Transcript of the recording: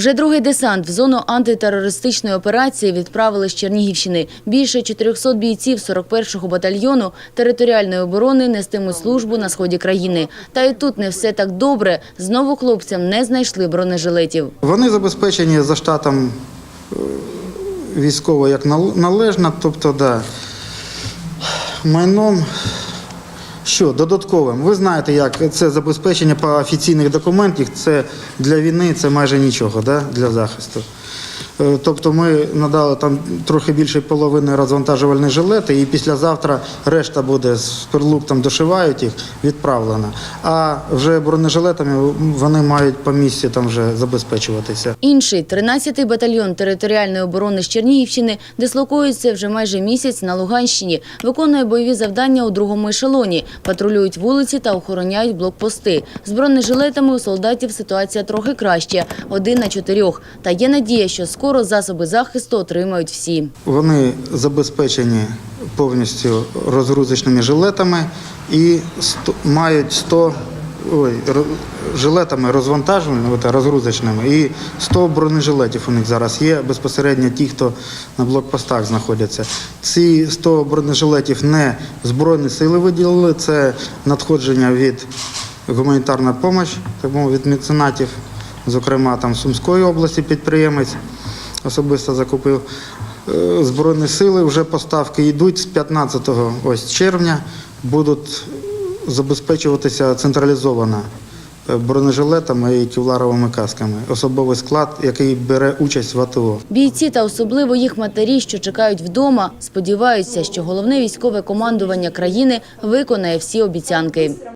Вже другий десант в зону антитерористичної операції відправили з Чернігівщини. Більше 400 бійців 41-го батальйону територіальної оборони нестимуть службу на сході країни. Та і тут не все так добре. Знову хлопцям не знайшли бронежилетів. Вони забезпечені за штатом е, військово як нал- належно, тобто, да, майном. Що додатковим? Ви знаєте, як це забезпечення по офіційних документах, це для війни це майже нічого да, для захисту. Е, Тобто ми надали там трохи більше половини розвантажувальні жилети, і післязавтра решта буде з перлуктом дошивають їх, відправлена. А вже бронежилетами вони мають по місці там вже забезпечуватися. Інший 13-й батальйон територіальної оборони з Чернігівщини дислокується вже майже місяць на Луганщині, виконує бойові завдання у другому ешелоні, патрулюють вулиці та охороняють блокпости. З бронежилетами у солдатів ситуація трохи краще – один на чотирьох. Та є надія, що скоро засоби захисту отримають всі. Вони забезпечені повністю розгрузочними жилетами і мають 100 ой, жилетами розвантажувальними та розгрузочними. І 100 бронежилетів у них зараз є безпосередньо ті, хто на блокпостах знаходяться. Ці 100 бронежилетів не Збройні сили виділили, це надходження від гуманітарна допомога, від меценатів, зокрема там Сумської області підприємець особисто закупив. Е, Збройні сили вже поставки йдуть з 15 ось червня, будуть забезпечуватися централізовано е, бронежилетами і кевларовими касками. Особовий склад, який бере участь в АТО. Бійці та особливо їх матері, що чекають вдома, сподіваються, що головне військове командування країни виконає всі обіцянки.